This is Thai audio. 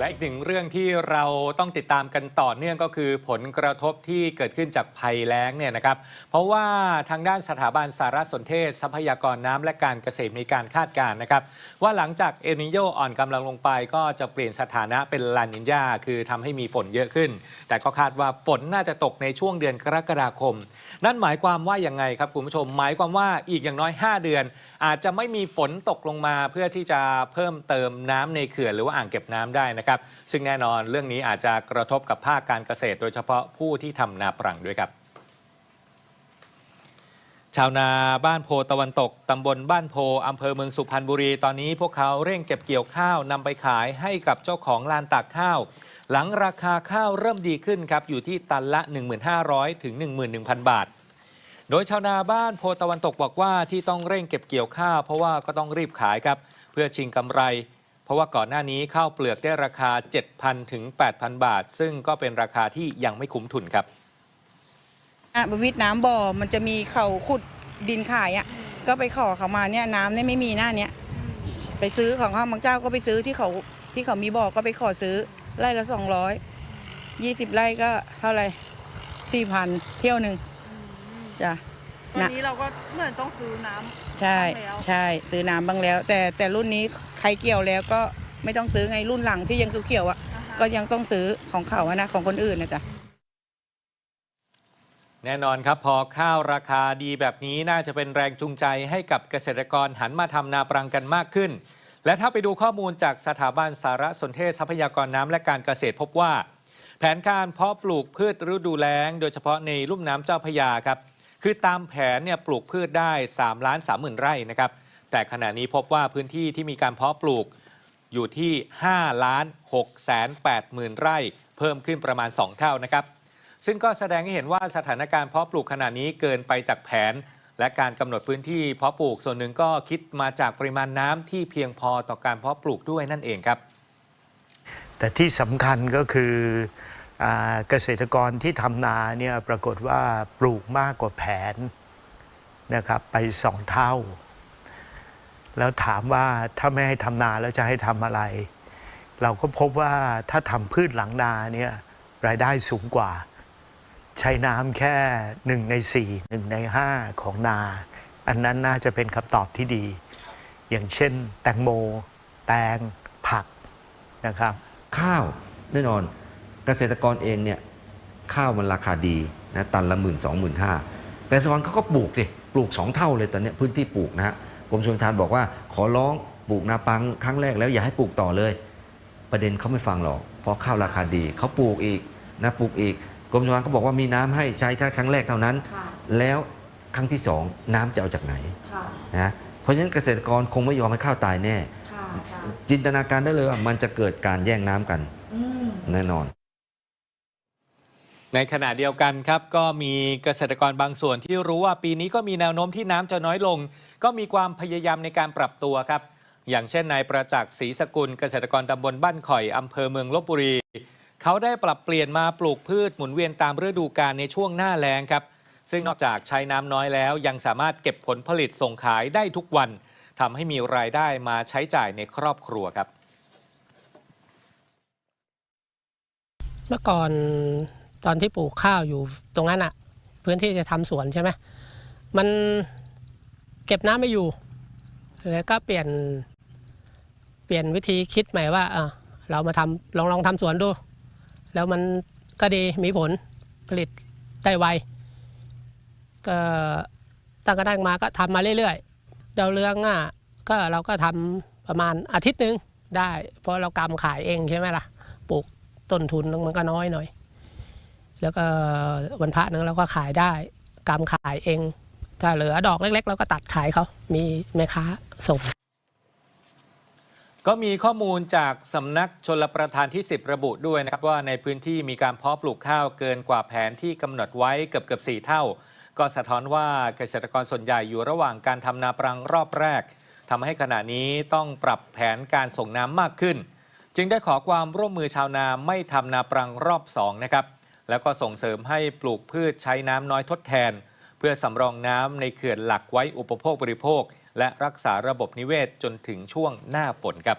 และอีกหนึ่งเรื่องที่เราต้องติดตามกันต่อเนื่องก็คือผลกระทบที่เกิดขึ้นจากภัยแล้งเนี่ยนะครับ เพราะว่าทางด้านสถาบันสารสนเทศ ทรัพยากรน้ำและการเกษตรมีการคาดการณ์นะครับ ว่าหลังจากเอลนิโยอ่อนกำลังลงไปก็จะเปลี่ยนสถานะเป็นลานินยาคือทำให้มีฝนเยอะขึ้น แต่ก็คาดว่าฝนน่าจะตกในช่วงเดือนกรกฎาคม นั่นหมายความว่าอย่างไงครับคุณผู้ชม หมายความว่าอีกอย่างน้อย 5 เดือน อาจจะไม่มีฝนตกลงมาเพื่อที่จะเพิ่มเติมน้ำในเขื่อนหรือว่าอ่างเก็บน้ำได้นะครับซึ่งแน่นอนเรื่องนี้อาจจะกระทบกับภาคการเกษตร โดยเฉพาะผู้ที่ทำนาปรังด้วยครับชาวนาบ้านโพตะวันตก ตำบลบ้านโพอำเภอเมืองสุพรรณบุรี ตอนนี้พวกเขาเร่งเก็บเกี่ยวข้าวนำไปขายให้กับเจ้าของลานตากข้าว หลังราคาข้าวเริ่มดีขึ้นครับ อยู่ที่ตันละ 1,500 ถึง 11,000 บาท โดยชาวนาบ้านโพตะวันตกบอกว่าที่ต้องเร่งเก็บเกี่ยวข้าวเพราะว่าก็ต้องรีบขายครับ เพื่อชิงกำไร ราะว่าก่อนหน้านี้ข้าวเปลือกได้ราคา 7,000 ถึง 8,000 บาท ซึ่งก็เป็นราคาที่ยังไม่คุ้มทุนครับอะบวิดน้ำบ่อมันจะมีเขาขุดดินขายอะก็ไปขอเขามาเนี่ยน้ำเนี่ยไม่มีหน้าเนี้ยไปซื้อของเขาบางเจ้าก็ไปซื้อที่เขาที่เขามีบ่อก็ไปขอซื้อไร่ละสองร้อยยี่สิบไร่ก็เท่าไหร่สี่พันเที่ยวหนึ่งจ้ะ ตอนนะนี้เราก็เหมือนต้องซื้อน้ำ ใช่บ้างแล้ว ใช่ซื้อน้ำบ้างแล้ว แต่แต่รุ่นนี้ใครเกี่ยวแล้วก็ไม่ต้องซื้อไงรุ่นหลังที่ยังเขียวๆอะอ่าฮะก็ยังต้องซื้อของเขาอะนะของคนอื่นนะจ๊ะ แน่นอนครับ พอข้าวราคาดีแบบนี้น่าจะเป็นแรงจูงใจให้กับเกษตรกรหันมาทำนาปรังกันมากขึ้น และถ้าไปดูข้อมูลจากสถาบันสารสนเทศทรัพยากรน้ำและการเกษตรพบว่า แผนการเพาะปลูกพืชฤดูแล้ง โดยเฉพาะในลุ่มน้ำเจ้าพระยาครับ คือตามแผนเนี่ยปลูกพืชได้3ล้าน3 0,000 ไร่นะครับ แต่ขณะนี้พบว่าพื้นที่ที่มีการเพาะปลูกอยู่ที่5ล้าน6แสน8หมื่นไร่ เพิ่มขึ้นประมาณ 2 เท่านะครับ ซึ่งก็แสดงให้เห็นว่าสถานการณ์เพาะปลูกขณะนี้เกินไปจากแผน และการกำหนดพื้นที่เพาะปลูกส่วนหนึ่งก็คิดมาจากปริมาณน้ำที่เพียงพอต่อการเพาะปลูกด้วยนั่นเองครับ แต่ที่สำคัญก็คือ เกษตรกรที่ทำนาเนี่ยปรากฏว่าปลูกมากกว่าแผนนะครับไปสองเท่า แล้วถามว่าถ้าไม่ให้ทำนาแล้วจะให้ทำอะไร เราก็พบว่าถ้าทำพืชหลังนาเนี่ยรายได้สูงกว่า ใช้น้ำแค่หนึ่งในสี่หนึ่งในห้าของนา อันนั้นน่าจะเป็นคำตอบที่ดี อย่างเช่น แตงโม แตงผักนะครับ ข้าวแน่นอน เกษตรกรเองเนี่ยข้าวมันราคาดีนะตันละหมื่นสองหมื่นห้าเกษตรกรเขาก็ปลูกดิปลูกสองเท่าเลยตอนเนี้ยพื้นที่ปลูกนะฮะกรมชลประทานบอกว่าขอร้องปลูกนาปังครั้งแรกแล้วอย่าให้ปลูกต่อเลย ประเด็นเขาไม่ฟังหรอกเพราะข้าวราคาดีเขาปลูกอีกนะปลูกอีกกรมชลประทานเขาบอกว่ามีน้ำให้ใช้แค่ครั้งแรกเท่านั้น แล้วครั้งที่สองน้ำจะเอาจากไหนนะเพราะฉะนั้นเกษตรกรคงไม่ยอมให้ข้าวตายแน่จินตนาการได้เลยว่ามันจะเกิดการแย่งน้ำกันแน่นอน ในขณะเดียวกันครับก็มีเกษตรกรบางส่วนที่รู้ว่าปีนี้ก็มีแนวโน้มที่น้ำจะน้อยลง ก็มีความพยายามในการปรับตัวครับ อย่างเช่นนายประจักษ์ศรีสกุลเกษตรกรตำบลบ้านข่อยอำเภอเมืองลบบุรี เขาได้ปรับเปลี่ยนมาปลูกพืชหมุนเวียนตามฤดูกาลในช่วงหน้าแล้งครับ ซึ่งนอกจากใช้น้ำน้อยแล้ว ยังสามารถเก็บผลผลิตส่งขายได้ทุกวันทำให้มีรายได้มาใช้จ่ายในครอบครัวครับ เมื่อก่อน ตอนที่ปลูกข้าวอยู่ตรงนั้นอะพื้นที่จะทำสวนใช่ไหมมันเก็บน้ำไม่อยู่ แล้วก็เปลี่ยนเปลี่ยนวิธีคิดใหม่ว่าเออเรามาทำลองลองทำสวนดู แล้วมันก็ดีมีผลผลิตได้ไวก็ตั้งกระทั่งมาก็ทำมาเรื่อยๆดาวเรืองอะก็เราก็ทำประมาณอาทิตย์หนึ่งได้ เพราะเรากำขายเองใช่ไหมล่ะปลูกต้นทุนมันก็น้อยหน่อย แล้วก็วันพระนึงเราก็ขายได้กำขายเอง ถ้าเหลือดอกเล็กๆเราก็ตัดขายเขามีแม่ค้าส่งก็มีข้อมูลจากสำนักชลประทานที่ 10 ระบุด้วยนะครับว่าในพื้นที่มีการเพาะปลูกข้าวเกินกว่าแผนที่กำหนดไว้เกือบเกือบ4เท่า ก็สะท้อนว่าเกษตรกรส่วนใหญ่อยู่ระหว่างการทำนาปรังรอบแรกทำให้ขณะนี้ต้องปรับแผนการส่งน้ำมากขึ้น จึงได้ขอความร่วมมือชาวนาไม่ทำนาปรังรอบ2นะครับ แล้วก็ส่งเสริมให้ปลูกพืชใช้น้ำน้อยทดแทน เพื่อสำรองน้ำในเขื่อนหลักไว้อุปโภคบริโภค และรักษาระบบนิเวศจนถึงช่วงหน้าฝนครับ